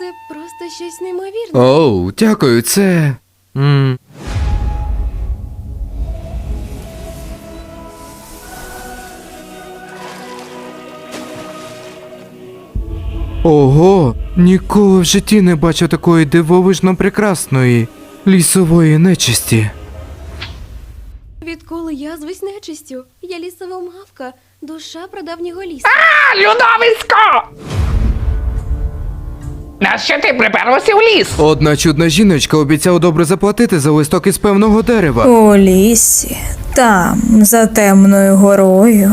Це просто щось неймовірне. Оу, дякую, це. м, Ого, ніколи в житті не бачив такої дивовижно прекрасної лісової нечисті. Відколи я звусь нечистю, я лісова мавка, душа прадавнього лісу. А, Людовисько! Нащо ти приперся в ліс? Одна чудна жіночка обіцяла добре заплатити за листок із певного дерева. У лісі, там, за темною горою.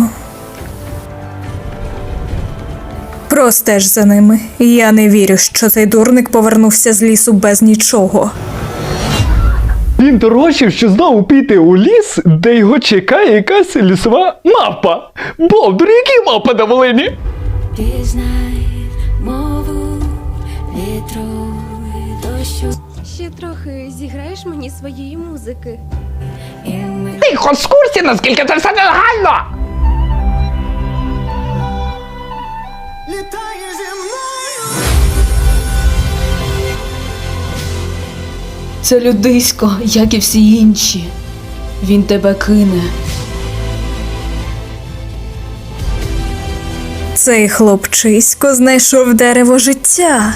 Простеж за ними. Я не вірю, що цей дурник повернувся з лісу без нічого. Він дорожчив, що знову піти у ліс, де його чекає якась лісова мавпа. Бовдур, який мавпа на Волині? Пізнай мову вітру і дощу, Ще трохи зіграєш мені своєї музики. і ми Ти хоч в курсі, наскільки це все нелегально? Це людисько, як і всі інші. Він тебе кине. Цей хлопчисько знайшов дерево життя.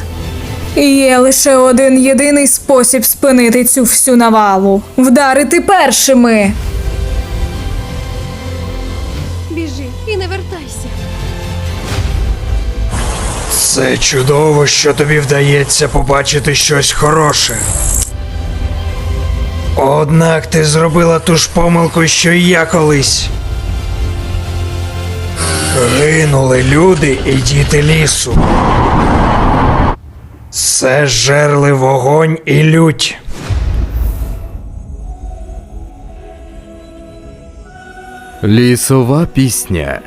Є лише один єдиний спосіб спинити цю всю навалу вдарити першими. Біжи і не вертайся. Це чудово, що тобі вдається побачити щось хороше. Однак ти зробила ту ж помилку, що і я колись. Гинули люди і діти лісу. Це жерли вогонь і лють. Лісова пісня.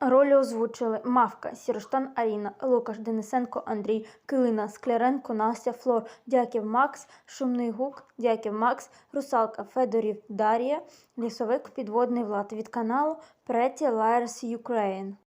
Ролі озвучили Мавка, Сіроштан Аріна, Лукаш Денисенко, Андрій, Килина, Скляренко, Настя, Флор, Дяків Макс, Шумний Гук, Дяків Макс, Русалка, Федорів Дар'я, Лісовик, Підводний Влад від каналу Pretty Liars Ukraine.